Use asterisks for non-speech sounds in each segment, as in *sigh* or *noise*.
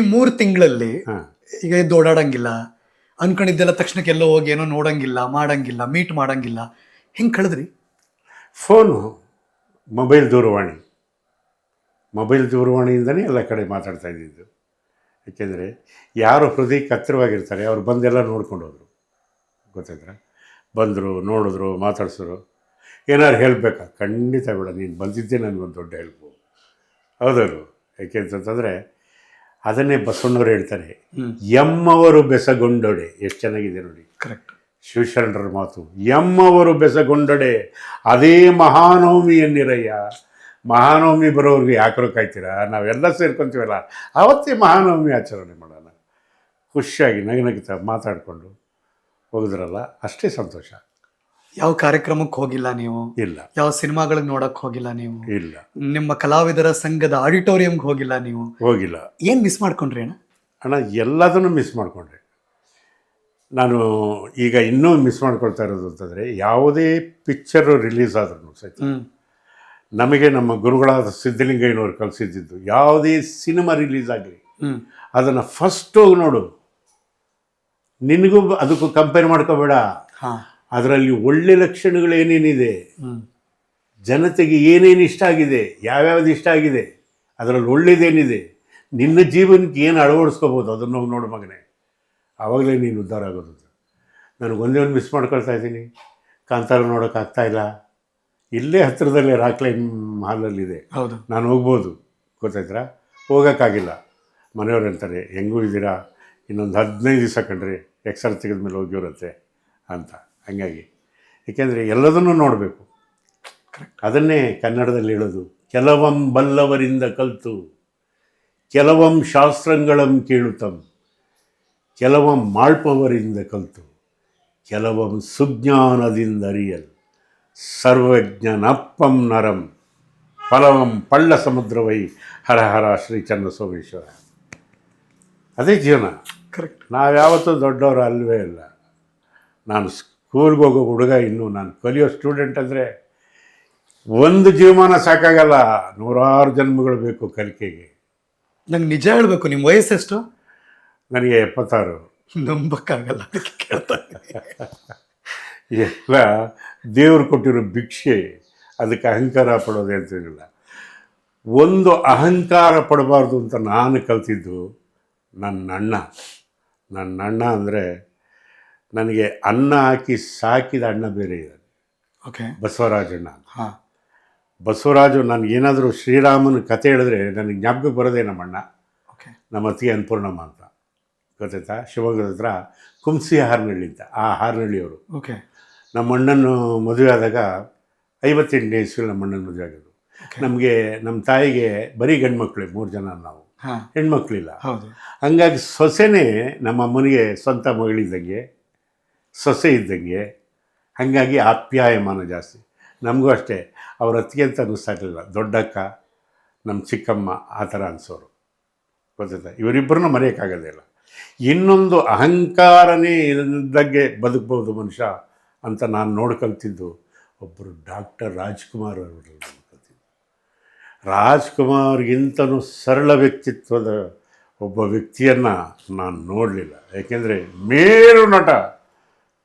ಮೂರು ತಿಂಗಳಲ್ಲಿ ಹಾಂ. ಈಗ ಎದ್ದು ಓಡಾಡಂಗಿಲ್ಲ. ಅನ್ಕೊಂಡಿದ್ದೆಲ್ಲ ತಕ್ಷಣಕ್ಕೆ ಎಲ್ಲೋ ಹೋಗಿ ಏನೋ ನೋಡಂಗಿಲ್ಲ ಮಾಡಂಗಿಲ್ಲ ಮೀಟ್ ಮಾಡಂಗಿಲ್ಲ. ಹೆಂಗೆ ಕಳೆದ್ರಿ? ಫೋನು ಮೊಬೈಲ್ ದೂರವಾಣಿ. ಮೊಬೈಲ್ ದೂರವಾಣಿಯಿಂದನೇ ಎಲ್ಲ ಕಡೆ ಮಾತಾಡ್ತಾ ಇದ್ದಿದ್ದು. ಯಾಕೆಂದರೆ ಯಾರು ಹೃದಯ ಹತ್ತಿರವಾಗಿರ್ತಾರೆ ಅವ್ರು ಬಂದೆಲ್ಲ ನೋಡ್ಕೊಂಡು ಹೋದರು. ಗೊತ್ತಾಯ್ತಾ? ಬಂದರು ನೋಡಿದ್ರು ಮಾತಾಡ್ಸಿದ್ರು. ಏನಾದ್ರು ಹೇಳಬೇಕಾ? ಖಂಡಿತ ಬೇಡ ನೀನು ಬಂದಿದ್ದೇ ನನಗೊಂದು ದೊಡ್ಡ ಹೆಲ್ಪು. ಹೌದವರು ಯಾಕೆ ಅಂತಂತಂದರೆ ಅದನ್ನೇ ಬಸವಣ್ಣವ್ರು ಹೇಳ್ತಾರೆ. ಎಮ್ಮವರು ಬೆಸಗೊಂಡೊಡೆ. ಎಷ್ಟು ಚೆನ್ನಾಗಿದೆ ನೋಡಿ. ಕರೆಕ್ಟ್ ಶಿವಶರಣರ ಮಾತು ಎಮ್ಮವರು ಬೆಸಗೊಂಡೊಡೆ ಅದೇ ಮಹಾನವಮಿ ಎನ್ನಿರಯ್ಯ. ಮಹಾನವಮಿ ಬರೋರ್ಗೆ ಯಾಕರೋ ಕಾಯ್ತೀರಾ ನಾವೆಲ್ಲ ಸೇರ್ಕೊಂತೀವಲ್ಲ. ಆವತ್ತೇ ಮಹಾನವಮಿ ಆಚರಣೆ ಮಾಡೋಣ. ಖುಷಿಯಾಗಿ ನಗನಗಿತ ಮಾತಾಡಿಕೊಂಡು ಹೋಗಿದ್ರಲ್ಲ ಅಷ್ಟೇ ಸಂತೋಷ. ಯಾವ ಕಾರ್ಯಕ್ರಮಕ್ಕೆ ಹೋಗಿಲ್ಲ ನೀವು? ಇಲ್ಲ. ಯಾವ ಸಿನಿಮಾಗಳಿಗೆ ನೋಡಕ್ ಹೋಗಿಲ್ಲ ನೀವು? ಇಲ್ಲ. ನಿಮ್ಮ ಕಲಾವಿದರ ಸಂಘದ ಆಡಿಟೋರಿಯಂಗೆ ಹೋಗಿಲ್ಲ ನೀವು? ಹೋಗಿಲ್ಲ. ಏನ್ ಮಿಸ್ ಮಾಡ್ಕೊಂಡ್ರಿ ಅಣ್ಣ? ಅಣ್ಣ ಎಲ್ಲದನ್ನು ಮಿಸ್ ಮಾಡ್ಕೊಂಡ್ರಿ. ನಾನು ಈಗ ಇನ್ನೂ ಮಿಸ್ ಮಾಡ್ಕೊಳ್ತಾ ಇರೋದು ಅಂತಂದರೆ ಯಾವುದೇ ಪಿಕ್ಚರು ರಿಲೀಸ್ ಆದ್ರೂ ಸಹಿತ. ನಮಗೆ ನಮ್ಮ ಗುರುಗಳಾದ ಸಿದ್ಧಲಿಂಗಯ್ಯನವರು ಕಲಿಸಿದ್ದು ಯಾವುದೇ ಸಿನಿಮಾ ರಿಲೀಸ್ ಆಗಲಿ ಅದನ್ನು ಫಸ್ಟ್ ಹೋಗಿ ನೋಡು. ನಿನಗೂ ಅದಕ್ಕೂ ಕಂಪೇರ್ ಮಾಡ್ಕೋಬೇಡ. ಹಾ. ಅದರಲ್ಲಿ ಒಳ್ಳೆ ಲಕ್ಷಣಗಳು ಏನೇನಿದೆ ಜನತೆಗೆ ಏನೇನು ಇಷ್ಟ ಆಗಿದೆ? ಯಾವ್ಯಾವ್ದು ಇಷ್ಟ ಆಗಿದೆ? ಅದರಲ್ಲಿ ಒಳ್ಳೇದೇನಿದೆ? ನಿನ್ನ ಜೀವನಕ್ಕೆ ಏನು ಅಳವಡಿಸ್ಕೋಬೋದು? ಅದನ್ನು ಹೋಗಿ ನೋಡು ಮಗನೇ. ಆವಾಗಲೇ ನೀನು ಉದ್ಧಾರ ಆಗೋದು. ಒಂದೇ ಒಂದು ಮಿಸ್ ಮಾಡ್ಕೊಳ್ತಾ ಇದ್ದೀನಿ. ಕಾಂತಾರ ನೋಡೋಕ್ಕಾಗ್ತಾ ಇಲ್ಲ. ಇಲ್ಲೇ ಹತ್ತಿರದಲ್ಲೇ ರಾಕ್ಲೈನ್ ಹಾಲಲ್ಲಿದೆ ಹೌದು. ನಾನು ಹೋಗ್ಬೋದು. ಗೊತ್ತಾಯ್ತಾ ಹೋಗೋಕ್ಕಾಗಿಲ್ಲ. ಮನೆಯವ್ರು ಅಂತಾರೆ ಹೆಂಗೂ ಇದ್ದೀರಾ ಇನ್ನೊಂದು ಹದಿನೈದು ದಿವಸ ಕಂಡ್ರಿ ಎಕ್ಸರ್ ತೆಗೆದ್ಮೇಲೆ ಹೋಗಿರುತ್ತೆ ಅಂತ. ಹಂಗಾಗಿ. ಏಕೆಂದರೆ ಎಲ್ಲದನ್ನು ನೋಡಬೇಕು. ಅದನ್ನೇ ಕನ್ನಡದಲ್ಲಿ ಹೇಳೋದು ಕೆಲವಂ ಬಲ್ಲವರಿಂದ ಕಲ್ತು ಕೆಲವಂ ಶಾಸ್ತ್ರಗಳಂ ಕೇಳುತ್ತಂ ಕೆಲವಂ ಮಾಳ್ಪವರಿಂದ ಕಲ್ತು ಕೆಲವಂ ಸುಜ್ಞಾನದಿಂದ ಅರಿಯಲ್ ಸರ್ವಜ್ಞನಪ್ಪಂ ನರಂ ಫಲವಂ ಪಳ್ಳ ಸಮುದ್ರವೈ ಹರ ಹರ ಶ್ರೀ ಚನ್ನಸೋಮೇಶ್ವರ. ಅದೇ ಜೀವನ. ಕರೆಕ್ಟ್ ನಾವ್ಯಾವತ್ತೂ ದೊಡ್ಡವರು ಅಲ್ವೇ ಇಲ್ಲ ನಾನು ಸ್ಕೂಲ್ಗೆ ಹೋಗೋ ಹುಡುಗ ಇನ್ನೂ ನಾನು ಕಲಿಯೋ ಸ್ಟೂಡೆಂಟ್ ಅಂದರೆ ಒಂದು ಜೀವಮಾನ ಸಾಕಾಗಲ್ಲ ನೂರಾರು ಜನ್ಮಗಳು ಬೇಕು ಕಲಿಕೆಗೆ. ನಂಗೆ ನಿಜ ಹೇಳಬೇಕು ನಿಮ್ಮ ವಯಸ್ಸು ವಯಸ್ಸೆಷ್ಟು ನನಗೆ ಎಪ್ಪತ್ತಾರು. ನಂಬಕ್ಕಾಗಲ್ಲ ಅದಕ್ಕೆ ಕೇಳ್ತಾ. ಎಲ್ಲ ದೇವರು ಕೊಟ್ಟಿರೋ ಭಿಕ್ಷೆ ಅದಕ್ಕೆ ಅಹಂಕಾರ ಪಡೋದೇ ಅಂತಿರಲಿಲ್ಲ ಒಂದು ಅಹಂಕಾರ ಪಡಬಾರ್ದು ಅಂತ ನಾನು ಕಲ್ತಿದ್ದು ನನ್ನ ಅಣ್ಣ. ನನ್ನ ಅಣ್ಣ ಅಂದರೆ ನನಗೆ ಅನ್ನ ಹಾಕಿ ಸಾಕಿದ ಅಣ್ಣ ಬೇರೆ ಇದ್ದಾರೆ. ಓಕೆ ಬಸವರಾಜಣ್ಣ ಹಾಂ ಹಾ. ಬಸವರಾಜು ನನಗೇನಾದರೂ ಶ್ರೀರಾಮನ ಕತೆ ಹೇಳಿದ್ರೆ ನನಗೆ ಜ್ಞಾಪಕ ಬರೋದೇ ನಮ್ಮ ಅಣ್ಣ. ಓಕೆ ನಮ್ಮ ಅತಿ ಅನ್ನಪೂರ್ಣಮ್ಮ ಅಂತ. ಗೊತ್ತಾಯ್ತಾ? ಶಿವಮೊಗ್ಗದ ಹತ್ರ ಕುಂಸಿ ಹಾರ್ನಳ್ಳಿ ಅಂತ ಆ ಹಾರ್ನಹಳ್ಳಿಯವರು ಓಕೆ ನಮ್ಮ ಅಣ್ಣನ್ನು ಮದುವೆ ಆದಾಗ ಐವತ್ತೆಂಟನೇ ಇಸ್ವಿ ನಮ್ಮ ಅಣ್ಣನ ಮದುವೆ ಆಗೋದು ನಮಗೆ ನಮ್ಮ ತಾಯಿಗೆ ಬರೀ ಗಂಡ್ಮಕ್ಳು ಮೂರು ಜನ ನಾವು. ಹೆಣ್ಮಕ್ಳಿಲ್ಲ. ಹೌದು. ಹಂಗಾಗಿ ಸೊಸೆನೇ ನಮ್ಮ ಅಮ್ಮನಿಗೆ ಸ್ವಂತ ಮಗಳಿದ್ದಂಗೆ ಸೊಸೆ ಇದ್ದಂಗೆ ಹಾಗಾಗಿ ಆಪ್ಯಾಯಮಾನ ಜಾಸ್ತಿ. ನಮಗೂ ಅಷ್ಟೇ, ಅವ್ರ ಅತ್ತಿಗೆ ಅಂತ ಅನ್ನಿಸ್ತಾ ಇರಲಿಲ್ಲ. ದೊಡ್ಡಕ್ಕ ನಮ್ಮ ಚಿಕ್ಕಮ್ಮ ಆ ಥರ ಅನಿಸೋರು. ಗೊತ್ತಾಯ್ತಾ? ಇವರಿಬ್ಬರನ್ನೂ ಮರೆಯೋಕ್ಕಾಗೋದಿಲ್ಲ ಇನ್ನೊಂದು ಅಹಂಕಾರನೇ ಇಲ್ಲದಾಗೆ ಬದುಕ್ಬೋದು ಮನುಷ್ಯ ಅಂತ ನಾನು ನೋಡ್ಕೊಳ್ತಿದ್ದು ಒಬ್ಬರು ಡಾಕ್ಟರ್ ರಾಜ್ಕುಮಾರ್ ಅವರು ರಾಜ್ಕುಮಾರ್ಗಿಂತನೂ ಸರಳ ವ್ಯಕ್ತಿತ್ವದ ಒಬ್ಬ ವ್ಯಕ್ತಿಯನ್ನು ನಾನು ನೋಡಲಿಲ್ಲ. ಏಕೆಂದರೆ ಮೇರು ನಟ.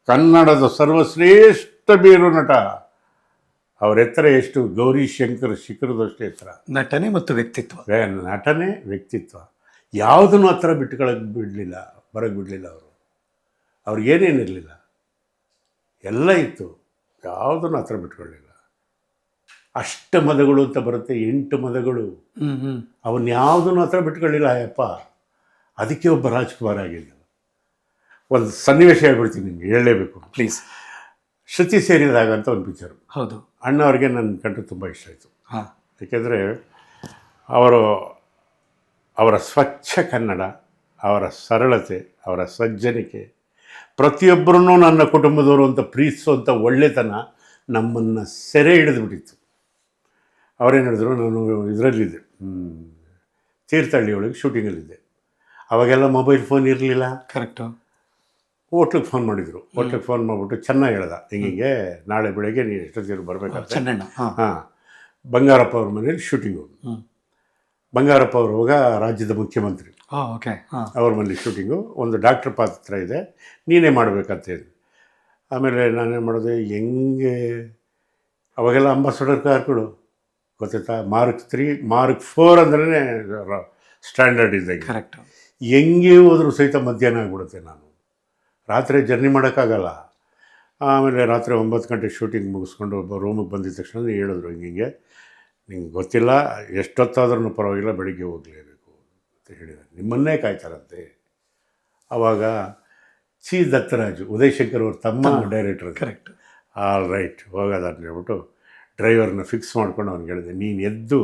ಕನ್ನಡದ ಸರ್ವಶ್ರೇಷ್ಠ ಬೇರು ನಟ. ಅವರ ಎತ್ತರ ಎಷ್ಟು? ಗೌರಿ ಶಂಕರ್ ಶಿಖರದಷ್ಟು ಎತ್ತರ. ನಟನೆ ಮತ್ತು ವ್ಯಕ್ತಿತ್ವ. ನಟನೆ ವ್ಯಕ್ತಿತ್ವ. ಯಾವುದನ್ನು ಹತ್ರ ಬಿಟ್ಕೊಳಕ್ಕೆ ಬಿಡಲಿಲ್ಲ ಬರಕ್ಕೆ ಬಿಡಲಿಲ್ಲ ಅವರು. ಅವ್ರಿಗೇನೇನಿರಲಿಲ್ಲ ಎಲ್ಲ ಇತ್ತು. ಯಾವುದನ್ನು ಹತ್ರ ಬಿಟ್ಕೊಳ್ಳಿಲ್ಲ ಅಷ್ಟು ಮದಗಳು ಅಂತ ಬರುತ್ತೆ ಎಂಟು ಮದಗಳು. ಅವನ್ನ ಯಾವುದನ್ನು ಹತ್ರ ಬಿಟ್ಕೊಳ್ಳಿಲ್ಲ ಅಯ್ಯಪ್ಪ. ಅದಕ್ಕೆ ಒಬ್ಬ ರಾಜ್ಕುಮಾರ್ ಆಗಿಲ್ಲ ಒಂದು ಸನ್ನಿವೇಶ ಹೇಳ್ಬಿಡ್ತೀನಿ ನಿಮಗೆ ಹೇಳಲೇಬೇಕು. ಪ್ಲೀಸ್ ಶ್ರುತಿ ಸೇರಿದಾಗ ಅಂತ ಒಂದು ಪಿಕ್ಚರು ಹೌದು. ಅಣ್ಣವ್ರಿಗೆ ನನ್ನ ಕಂಡು ತುಂಬ ಇಷ್ಟ ಆಯಿತು. ಹಾಂ. ಏಕೆಂದರೆ ಅವರು ಅವರ ಸ್ವಚ್ಛ ಕನ್ನಡ ಅವರ ಸರಳತೆ ಅವರ ಸಜ್ಜನಿಕೆ ಪ್ರತಿಯೊಬ್ಬರೂ ನನ್ನ ಕುಟುಂಬದವರು ಅಂತ ಪ್ರೀತಿಸುವಂಥ ಒಳ್ಳೆತನ ನಮ್ಮನ್ನು ಸೆರೆ ಹಿಡಿದುಬಿಟ್ಟಿತ್ತು. ಅವರೇನು ಹೇಳಿದ್ರು ನಾನು ಇದರಲ್ಲಿದ್ದೆ. ತೀರ್ಥಹಳ್ಳಿ ಒಳಗೆ ಶೂಟಿಂಗಲ್ಲಿದ್ದೆ ಅವಾಗೆಲ್ಲ ಮೊಬೈಲ್ ಫೋನ್ ಇರಲಿಲ್ಲ. ಕರೆಕ್ಟು ಹೋಟ್ಲಿಗೆ ಫೋನ್ ಮಾಡಿದರು. ಹೋಟ್ಲಿಗೆ ಫೋನ್ ಮಾಡಿಬಿಟ್ಟು ಚೆನ್ನಾಗಿ ಹೇಳ್ದ. ಹಿಂಗೆ ನಾಳೆ ಬೆಳಗ್ಗೆ ನೀನು ಎಷ್ಟೊತ್ತಿಗೆ ಬರಬೇಕಾದ್ರೆ ಹಾ. ಬಂಗಾರಪ್ಪ ಅವ್ರ ಮನೇಲಿ ಶೂಟಿಂಗ್ ಹೋಗಿ ಬಂಗಾರಪ್ಪ ಅವರು ಅವಾಗ ರಾಜ್ಯದ ಮುಖ್ಯಮಂತ್ರಿ. ಹಾ ಓಕೆ ಅವ್ರ ಮನೇಲಿ ಶೂಟಿಂಗು ಒಂದು ಡಾಕ್ಟ್ರ್ ಪಾತ್ರ ಇದೆ. ನೀನೇ ಮಾಡಬೇಕಂತ ಹೇಳಿ ಆಮೇಲೆ ನಾನೇನು ಮಾಡಿದೆ ಹೆಂಗೆ? ಅವಾಗೆಲ್ಲ ಅಂಬಾಸಡರ್ ಕಾರ್ಗಳು ಗೊತ್ತಾಯ್ತಾ? ಮಾರ್ಕ್ ತ್ರೀ ಮಾರ್ಕ್ ಫೋರ್ ಅಂದ್ರೆ ಸ್ಟ್ಯಾಂಡರ್ಡ್ ಇದ್ದಂಗೆ. ಕರೆಕ್ಟ್ ಹೆಂಗೆ ಹೋದರೂ ಸಹಿತ ಮಧ್ಯಾಹ್ನ ಆಗ್ಬಿಡುತ್ತೆ ನಾನು. ರಾತ್ರಿ ಜರ್ನಿ ಮಾಡೋಕ್ಕಾಗಲ್ಲ. ಆಮೇಲೆ ರಾತ್ರಿ ಒಂಬತ್ತು ಗಂಟೆ ಶೂಟಿಂಗ್ ಮುಗಿಸ್ಕೊಂಡು ಒಬ್ಬ ರೂಮಿಗೆ ಬಂದಿದ್ದ ತಕ್ಷಣ ಹೇಳಿದ್ರು ಹಿಂಗೆ ನಿಂಗೆ ಗೊತ್ತಿಲ್ಲ ಎಷ್ಟೊತ್ತಾದ್ರೂ ಪರವಾಗಿಲ್ಲ ಬೆಳಿಗ್ಗೆ ಹೋಗಲೇಬೇಕು ಅಂತ ಹೇಳಿದ್ದಾರೆ. ನಿಮ್ಮನ್ನೇ ಕಾಯ್ತಾರಂತೆ. ಆವಾಗ ಸಿ. ದತ್ತರಾಜು ಉದಯ್ ಶಂಕರ್ ಅವ್ರ ತಮ್ಮ ಡೈರೆಕ್ಟರ್ ಕರೆಕ್ಟ್. ಆಲ್ ರೈಟ್ ಹೋಗೋದ ಅಂತ ಹೇಳ್ಬಿಟ್ಟು ಡ್ರೈವರ್ನ ಫಿಕ್ಸ್ ಮಾಡ್ಕೊಂಡು ಅವ್ನಿಗೆ ಹೇಳಿದೆ ನೀನು ಎದ್ದು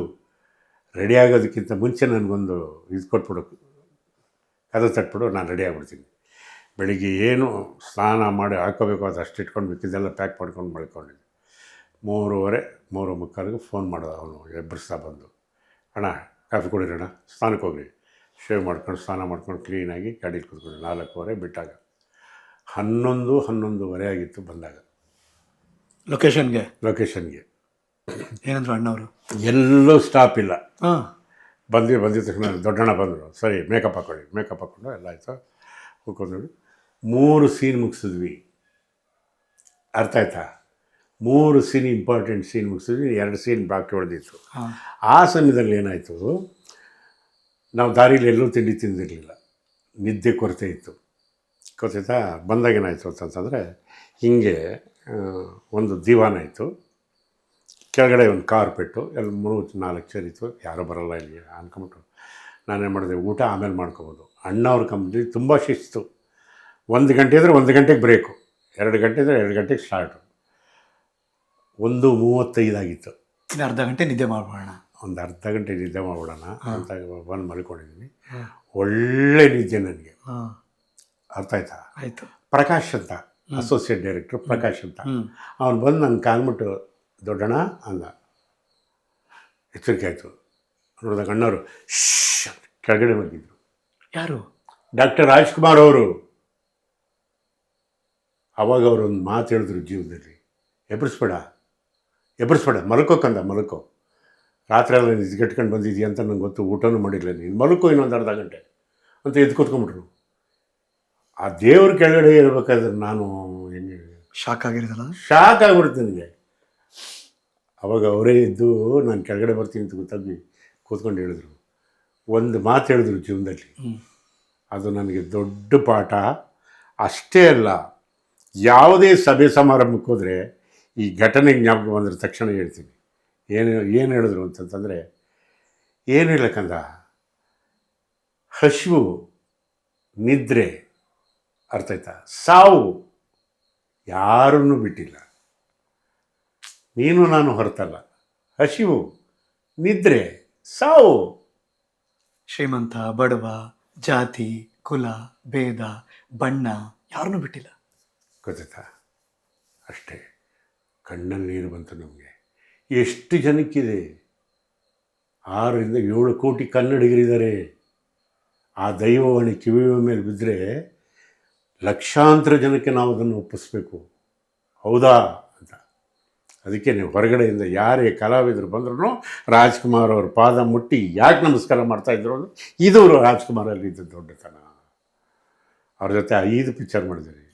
ರೆಡಿ ಆಗೋದಕ್ಕಿಂತ ಮುಂಚೆ ನನಗೊಂದು ಇದು ಕೊಟ್ಬಿಡು ಕದ ತಟ್ಬಿಡು ನಾನು ರೆಡಿ ಆಗ್ಬಿಡ್ತೀನಿ. ಬೆಳಿಗ್ಗೆ ಏನು ಸ್ನಾನ ಮಾಡಿ ಹಾಕೋಬೇಕು ಅದು ಅಷ್ಟು ಇಟ್ಕೊಂಡು ಮಿಕ್ಕಿದ್ದೆಲ್ಲ ಪ್ಯಾಕ್ ಮಾಡ್ಕೊಂಡು ಮಲ್ಕೊಂಡಿದ್ದೆ. ಮೂರುವರೆ ಮೂರು ಮುಕ್ಕಾಲಿಗೆ ಫೋನ್ ಮಾಡಿದ ಅವನು ಎಬ್ಬರಿಸ್ತಾ ಬಂದು ಅಣ್ಣ ಕಾಫಿ ಕುಡೀರಣ್ಣ ಸ್ನಾನಕ್ಕೆ ಹೋಗ್ರಿ ಶೇವ್ ಮಾಡ್ಕೊಂಡು ಸ್ನಾನ ಮಾಡ್ಕೊಂಡು ಕ್ಲೀನಾಗಿ ಗಾಡೀಲಿ ಕೂತ್ಕೊಂಡು. ನಾಲ್ಕೂವರೆ ಬಿಟ್ಟಾಗ ಹನ್ನೊಂದು ಹನ್ನೊಂದುವರೆ ಆಗಿತ್ತು ಬಂದಾಗ. ಲೊಕೇಶನ್ಗೆ ಲೊಕೇಶನ್ಗೆ ಏನಂದ್ರು ಅಣ್ಣವರು? ಎಲ್ಲೂ ಸ್ಟಾಪ್ ಇಲ್ಲ. ಹಾಂ. ಬಂದು ಬಂದಿದ ತಕ್ಷಣ ದೊಡ್ಡಣ್ಣ ಬಂದರು. ಸರಿ ಮೇಕಪ್ ಹಾಕೊಳ್ಳಿ ಮೇಕಪ್ ಹಾಕ್ಕೊಂಡು ಎಲ್ಲ ಆಯಿತು? ಕೂತ್ಕೊಂಡು ಮೂರು ಸೀನ್ ಮುಗಿಸಿದ್ವಿ. ಅರ್ಥ ಆಯ್ತಾ? ಮೂರು ಸೀನ್ ಇಂಪಾರ್ಟೆಂಟ್ ಸೀನ್ ಮುಗಿಸಿದ್ವಿ ಎರಡು ಸೀನ್ ಬಾಕಿ ಉಳಿದಿತ್ತು. ಆ ಸಮಯದಲ್ಲಿ ಏನಾಯಿತು? ನಾವು ದಾರಿಲಿ ಎಲ್ಲೂ ತಿಂಡಿ ತಿಂದಿರಲಿಲ್ಲ. ನಿದ್ದೆ ಕೊರತೆ ಇತ್ತು. ಗೊತ್ತಾಯ್ತಾ? ಬಂದಾಗ ಏನಾಯಿತು ಅಂತಂತಂದರೆ ಹೀಗೆ ಒಂದು ದಿವಾನ ಇತ್ತು. ಕೆಳಗಡೆ ಒಂದು ಕಾರ್ಪೆಟ್ಟು ಎಲ್ಲ ಮೂರು ನಾಲ್ಕು ಚೇರ್ ಇತ್ತು. ಯಾರೂ ಬರೋಲ್ಲ ಇಲ್ಲಿ ಅನ್ಕೊಂಬಿಟ್ಟು ನಾನೇನು ಮಾಡಿದೆ? ಊಟ ಆಮೇಲೆ ಮಾಡ್ಕೊಬೋದು. ಅಣ್ಣವ್ರ ಕಂಪ್ನಿ ತುಂಬ ಶಿಸ್ತು. ಒಂದು ಗಂಟೆ ಇದ್ದರೆ ಒಂದು ಗಂಟೆಗೆ ಬ್ರೇಕು ಎರಡು ಗಂಟೆ ಇದ್ದರೆ ಎರಡು ಗಂಟೆಗೆ ಸ್ಟಾರ್ಟು ಒಂದು ಮೂವತ್ತೈದಾಗಿತ್ತು ಇನ್ನು ಅರ್ಧ ಗಂಟೆ ನಿದ್ದೆ ಮಾಡ್ಬೋಣ ಒಂದು ಅರ್ಧ ಗಂಟೆ ನಿದ್ದೆ ಮಾಡ್ಬಿಡೋಣ ಅಂತ ಬಂದು ಮಲ್ಕೊಂಡಿದ್ದೀನಿ. ಒಳ್ಳೆ ನಿದ್ದೆ ನನಗೆ. ಅರ್ಥ ಆಯ್ತಾ? ಆಯಿತು. ಪ್ರಕಾಶ್ ಅಂತ ಅಸೋಸಿಯೇಟ್ ಡೈರೆಕ್ಟ್ರು ಪ್ರಕಾಶ್ ಅಂತ. ಅವ್ನು ಬಂದು ನಂಗೆ ಕಾಲ್ಬಿಟ್ಟು ದೊಡ್ಡಣ ಅಂದ. ಎಚ್ಚರಿಕೆ ಆಯಿತು. ನೋಡಿದಾಗ ಅಣ್ಣವರು ಶ್ ಕೆಳಗಡೆ ಬಂದಿದ್ರು. ಯಾರು? ಡಾಕ್ಟರ್ ರಾಜ್ಕುಮಾರ್ ಅವರು. ಅವಾಗ ಅವರೊಂದು ಮಾತು ಹೇಳಿದ್ರು ಜೀವನದಲ್ಲಿ ಎಬ್ಬರಿಸ್ಬೇಡ ಎಬ್ಬರಿಸ್ಬೇಡ ಮಲ್ಕೋಕಂದ ಮಲ್ಕೋ. ರಾತ್ರಿ ಎಲ್ಲ ನಿದ್ಗೆಟ್ಕೊಂಡು ಬಂದಿದ್ದೀಯ ಅಂತ ನಂಗೆ ಗೊತ್ತು ಊಟನೂ ಮಾಡಿಲ್ಲ ನೀನು. ಮಲ್ಕೋ ಇನ್ನೊಂದು ಅರ್ಧ ಗಂಟೆ ಅಂತ ಎದ್ದು ಕೂತ್ಕೊಂಡ್ಬಿಟ್ರು. ಆ ದೇವ್ರ ಕೆಳಗಡೆ ಇರಬೇಕಾದ್ರೆ ನಾನು ಹೆಂಗೆ ಶಾಕ್ ಆಗಿರೋದಲ್ಲ? ಶಾಕ್ ಆಗಿಬಿಡುತ್ತೆ ನನಗೆ. ಅವಾಗ ಅವರೇ ಇದ್ದು ನಾನು ಕೆಳಗಡೆ ಬರ್ತೀನಿ ಅಂತ ಗೊತ್ತಾಗಿ ಕೂತ್ಕೊಂಡು ಹೇಳಿದ್ರು. ಒಂದು ಮಾತು ಹೇಳಿದ್ರು ಜೀವನದಲ್ಲಿ. ಅದು ನನಗೆ ದೊಡ್ಡ ಪಾಠ. ಅಷ್ಟೇ ಅಲ್ಲ ಯಾವುದೇ ಸಭೆ ಸಮಾರಂಭಕ್ಕೆ ಹೋದರೆ ಈ ಘಟನೆ ಜ್ಞಾಪಕ ಬಂದರೆ ತಕ್ಷಣ ಹೇಳ್ತೀನಿ. ಏನು ಏನು ಹೇಳಿದ್ರು ಅಂತಂತಂದರೆ, ಏನು ಹೇಳಕ್ಕಂದ? ಹಸಿವು ನಿದ್ರೆ, ಅರ್ಥ ಆಯ್ತಾ? ಸಾವು ಯಾರನ್ನೂ ಬಿಟ್ಟಿಲ್ಲ. ನೀನು ನಾನು ಹೊರತಲ್ಲ. ಹಸಿವು ನಿದ್ರೆ, ಸಾವು. ಶ್ರೀಮಂತ, ಬಡವ, ಜಾತಿ, ಕುಲ, ಭೇದ, ಬಣ್ಣ ಯಾರನ್ನೂ ಬಿಟ್ಟಿಲ್ಲ. ಗೊತ್ತಾಯ್ತಾ ಅಷ್ಟೇ, ಕಣ್ಣಲ್ಲಿ ನೀರು ಬಂತು ನಮಗೆ. ಎಷ್ಟು ಜನಕ್ಕಿದೆ? ಆರರಿಂದ ಏಳು ಕೋಟಿ ಕನ್ನಡಿಗರಿದ್ದಾರೆ. ಆ ದೈವವಾಣಿ ಕಿವಿಯ ಮೇಲೆ ಬಿದ್ದರೆ ಲಕ್ಷಾಂತರ ಜನಕ್ಕೆ ನಾವು ಅದನ್ನು ಒಪ್ಪಿಸ್ಬೇಕು. ಹೌದಾ? ಅಂತ. ಅದಕ್ಕೆ ನೀವು ಹೊರಗಡೆಯಿಂದ ಯಾರೇ ಕಲಾವಿದರು ಬಂದ್ರೂ ರಾಜ್ಕುಮಾರ್ ಅವ್ರ ಪಾದ ಮುಟ್ಟಿ ಯಾಕೆ ನಮಸ್ಕಾರ ಮಾಡ್ತಾಯಿದ್ರು ಅಂದರೆ ಇದು ರಾಜ್ಕುಮಾರಲ್ಲಿ ಇದ್ದ ದೊಡ್ಡತನ. ಅವ್ರ ಜೊತೆ ಐದು ಪಿಕ್ಚರ್ ಮಾಡಿದ್ದೀರಿ.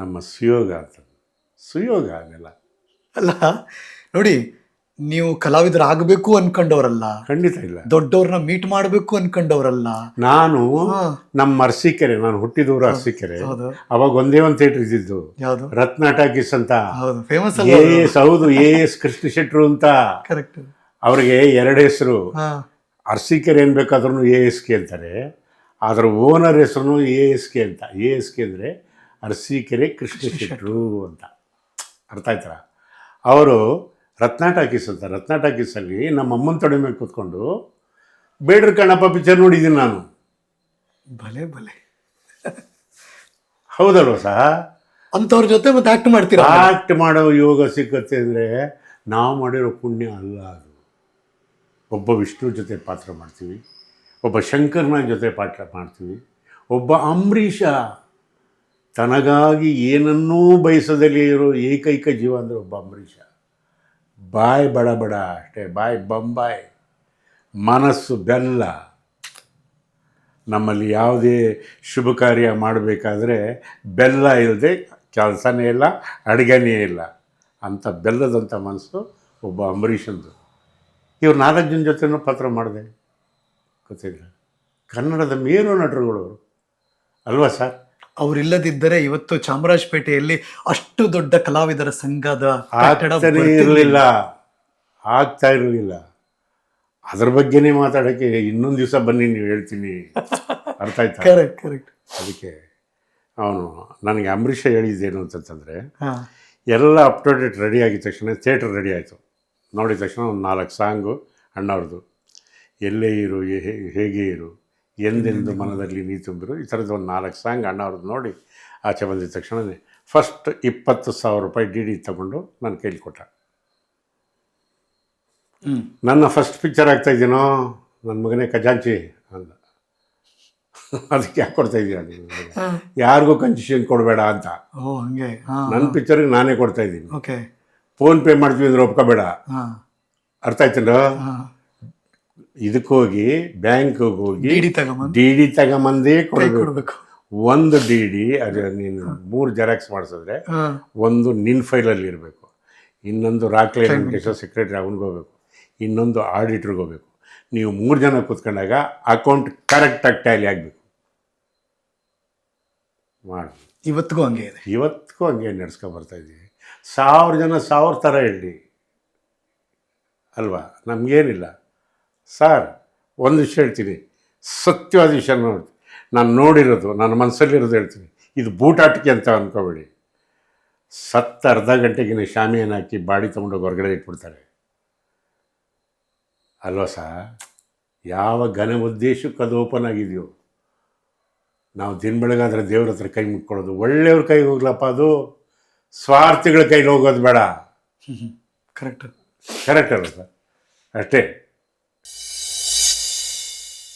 ನಮ್ಮ ಸುಯೋಗ ಅಂತ. ಸುಯೋಗ ಆಗಲ್ಲ ಅಲ್ಲ ನೋಡಿ ನೀವು ಕಲಾವಿದರಾಗಬೇಕು ಅನ್ಕೊಂಡವರಲ್ಲ. ಖಂಡಿತ ಇಲ್ಲ. ದೊಡ್ಡವ್ರನ್ನ ಮೀಟ್ ಮಾಡಬೇಕು ಅನ್ಕೊಂಡವರಲ್ಲ. ನಾನು ನಮ್ಮ ಅರಸೀಕೆರೆ ನಾನು ಹುಟ್ಟಿದವರು ಅರಸೀಕೆರೆ. ಅವಾಗ ಒಂದೇ ಒಂದು ಥಿಯೇಟರ್ ಇದ್ದಿದ್ದು. ರತ್ನ ಟಾಕೀಸ್ ಅಂತ. ಹೌದು ಫೇಮಸ್ ಎ ಎಸ್ ಹೌದು ಎ ಎಸ್ ಕೃಷ್ಣ ಶೆಟ್ರು ಅಂತ. ಕರೆಕ್ಟ್ ಅವ್ರಿಗೆ ಎರಡು ಹೆಸರು. ಅರ್ಸಿಕೆರೆ ಅರಸೀಕೆರೆ ಏನು ಬೇಕಾದ್ರೂ ಎ ಎಸ್ ಕೆ ಅಂತಾರೆ. ಅದರ ಓನರ್ ಹೆಸರು ಎ ಎಸ್ ಕೆ ಅಂತ. ಎ ಎಸ್ ಕೆ ಅಂದರೆ ಅರಸೀಕೆರೆ ಕೃಷ್ಣ ಶೆಟ್ಟರು ಅಂತ. ಅರ್ಥ ಆಯ್ತಾ ಅವರು ರತ್ನ ಟಾಕೀಸ್ ಅಂತ. ರತ್ನ ಟಾಕೀಸಲ್ಲಿ ನಮ್ಮ ಅಮ್ಮನ ತೊಡೆ ಮೇಲೆ ಕೂತ್ಕೊಂಡು ಬೇಡ್ರ ಕಣ್ಣಪ್ಪ ಪಿಕ್ಚರ್ ನೋಡಿದ್ದೀನಿ ನಾನು. ಭಲೆ ಭಲೆ. ಹೌದಲ್ವ ಸಹ? ಅಂಥವ್ರ ಜೊತೆ ಮತ್ತೆ ಆಕ್ಟ್ ಮಾಡ್ತೀರಾ? ಆಕ್ಟ್ ಮಾಡೋ ಯೋಗ ಸಿಕ್ಕತ್ತೆ ಅಂದರೆ ನಾವು ಮಾಡಿರೋ ಪುಣ್ಯ ಅಲ್ಲ ಅದು. ಒಬ್ಬ ವಿಷ್ಣು ಜೊತೆ ಪಾತ್ರ ಮಾಡ್ತೀವಿ ಒಬ್ಬ ಶಂಕರ್ನ ಜೊತೆ ಪಾತ್ರ ಮಾಡ್ತೀವಿ ಒಬ್ಬ ಅಂಬರೀಷ ತನಗಾಗಿ ಏನನ್ನೂ ಬಯಸದಲ್ಲಿ ಇರೋ ಏಕೈಕ ಜೀವ ಅಂದರೆ ಒಬ್ಬ ಅಂಬರೀಷ ಬಾಯ್ ಬಡ ಬಡ ಅಷ್ಟೇ, ಬಾಯ್ ಬಂಬಾಯ್, ಮನಸ್ಸು ಬೆಲ್ಲ. ನಮ್ಮಲ್ಲಿ ಯಾವುದೇ ಶುಭ ಕಾರ್ಯ ಮಾಡಬೇಕಾದ್ರೆ ಬೆಲ್ಲ ಇಲ್ಲದೆ ಕೆಲಸನೇ ಇಲ್ಲ, ಅಡುಗೆನೇ ಇಲ್ಲ ಅಂಥ ಬೆಲ್ಲದಂಥ ಮನಸ್ಸು ಒಬ್ಬ ಅಂಬರೀಷಂದು ಇವ್ರು ನಾಲ್ಕು ಜನ ಜೊತೆನೂ ಪತ್ರ ಮಾಡಿದೆ. ಗೊತ್ತಿಲ್ಲ. ಕನ್ನಡದ ಮೇರು ನಟರುಗಳು. ಅಲ್ವಾ ಸರ್? ಅವರಿಲ್ಲದಿದ್ದರೆ ಇವತ್ತು ಚಾಮರಾಜಪೇಟೆಯಲ್ಲಿ ಅಷ್ಟು ದೊಡ್ಡ ಕಲಾವಿದರ ಸಂಘದ ಇರಲಿಲ್ಲ. ಆಗ್ತಾ ಇರಲಿಲ್ಲ. ಅದ್ರ ಬಗ್ಗೆನೇ ಮಾತಾಡೋಕ್ಕೆ ಇನ್ನೊಂದು ದಿವಸ ಬನ್ನಿ ನೀವು ಹೇಳ್ತೀನಿ. *laughs* ಅರ್ಥ ಆಯ್ತಾ? ಕರೆಕ್ಟ್ ಕರೆಕ್ಟ್ ಅದಕ್ಕೆ ಅವನು ನನಗೆ ಅಂಬರೀಷ ಹೇಳಿದ್ದೇನು ಅಂತಂತಂದರೆ ಎಲ್ಲ ಅಪ್ ಟು ಡೇಟ್ ರೆಡಿ ಆಗಿದ ತಕ್ಷಣ ಥಿಯೇಟ್ರ್ ರೆಡಿ ಆಯಿತು. ನೋಡಿದ ತಕ್ಷಣ ಒಂದು ನಾಲ್ಕು ಸಾಂಗು ಅಣ್ಣವ್ರದ್ದು. ಎಲ್ಲೇ ಇರು ಹೇಗೆ ಇರು ಎಂದೆಂದು ಮನದಲ್ಲಿ ನೀ ತುಂಬಿರು ಈ ಥರದ್ದು ಒಂದು ನಾಲ್ಕು ಸಾಂಗ್ ಅಣ್ಣವ್ರದ್ದು ನೋಡಿ ಆಚೆ ಬಂದಿದ್ದ ತಕ್ಷಣವೇ ಫಸ್ಟ್ ಇಪ್ಪತ್ತು ಸಾವಿರ ರೂಪಾಯಿ ಡಿ ಡಿ ತಗೊಂಡು ನಾನು ಕೈಲಿ ಕೊಟ್ಟ. ನನ್ನ ಫಸ್ಟ್ ಪಿಕ್ಚರ್ ಆಗ್ತಾ ಇದ್ದೀನೋ? ನನ್ನ ಮಗನೇ ಖಜಾಂಚಿ ಅಂದ. ಅದಕ್ಕೆ ಯಾಕೆ ಕೊಡ್ತಾ ಇದ್ದೀರಾ ನೀವು ಯಾರಿಗೂ ಕನ್ಸೆಷನ್ ಕೊಡಬೇಡ ಅಂತ. ಹಂಗೆ. ನನ್ನ ಪಿಕ್ಚರ್ಗೆ ನಾನೇ ಕೊಡ್ತಾ ಇದ್ದೀನಿ. ಓಕೆ. ಫೋನ್ ಪೇ ಮಾಡ್ತೀವಿ ಅಂದ್ರೆ ಒಪ್ಕೋಬೇಡ. ಅರ್ಥ ಆಯ್ತಲ್ಲ ಇದಕ್ಕೆ ಹೋಗಿ ಬ್ಯಾಂಕ್ಗೆ ಹೋಗಿ ಡಿ ಡಿ ತಗೊಂಬಂದು ಡಿ ಡಿ ತಗೊಂಬಂದೇ ಕೈ ಕೊಡಬೇಕು. ಒಂದು ಡಿ ಡಿ ಅದು ನೀನು ಮೂರು ಜೆರಾಕ್ಸ್ ಮಾಡಿಸಿದ್ರೆ ಒಂದು ನಿನ್ನ ಫೈಲಲ್ಲಿ ಇರಬೇಕು. ಇನ್ನೊಂದು ರಾಕ್ಲೆ ಸೆಕ್ರೆಟರಿ ಅವನಿಗೆ ಹೋಗ್ಬೇಕು. ಇನ್ನೊಂದು ಆಡಿಟ್ರಿಗೆ ಹೋಗ್ಬೇಕು. ನೀವು ಮೂರು ಜನ ಕೂತ್ಕೊಂಡಾಗ ಅಕೌಂಟ್ ಕರೆಕ್ಟಾಗಿ ಟ್ಯಾಲಿ ಆಗಬೇಕು. ಮಾಡಿ. ಇವತ್ತಿಗೂ ಹಂಗೆ ಇದೆ. ಇವತ್ತಿಗೂ ಹಂಗೆ ನಡ್ಸ್ಕೊ ಬರ್ತಾ ಇದ್ದೀವಿ. ಸಾವಿರ ಜನ ಸಾವಿರ ಥರ ಹೇಳಿ. ಅಲ್ವಾ? ನಮಗೇನಿಲ್ಲ. ಸರ್ ಒಂದು ವಿಷಯ ಹೇಳ್ತೀನಿ. ಸತ್ಯವಾದ ವಿಷಯ ನೋಡಿ ನಾನು ನೋಡಿರೋದು ನನ್ನ ಮನಸ್ಸಲ್ಲಿರೋದು ಹೇಳ್ತೀನಿ. ಇದು ಬೂಟಾಟಿಕೆ ಅಂತ ಅಂದ್ಕೋಬೇಡಿ ಸತ್ತ ಅರ್ಧ ಗಂಟೆಗಿನ ಶಾಮಿಯನ್ನು ಹಾಕಿ ಬಾಡಿ ತೊಗೊಂಡೋಗಿ ಹೊರಗಡೆ ಇಟ್ಬಿಡ್ತಾರೆ. ಅಲ್ವಾ ಸರ್? ಯಾವ ಘನ ಉದ್ದೇಶಕ್ಕೆ ಅದು ಓಪನ್ ಆಗಿದೆಯೋ. ನಾವು ದಿನ ಬೆಳಗಾದ್ರೆ ದೇವ್ರ ಹತ್ರ ಕೈ ಮುಟ್ಕೊಳ್ಳೋದು. ಒಳ್ಳೆಯವ್ರ ಕೈಗೆ ಹೋಗ್ಲಪ್ಪ ಅದು. ಸ್ವಾರ್ಥಿಗಳ ಕೈಲಿ ಹೋಗೋದು ಬೇಡ. ಕರೆಕ್ಟ್ ಕರೆಕ್ಟ್ ಅಲ್ಲ ಸರ್? ಅಷ್ಟೇ.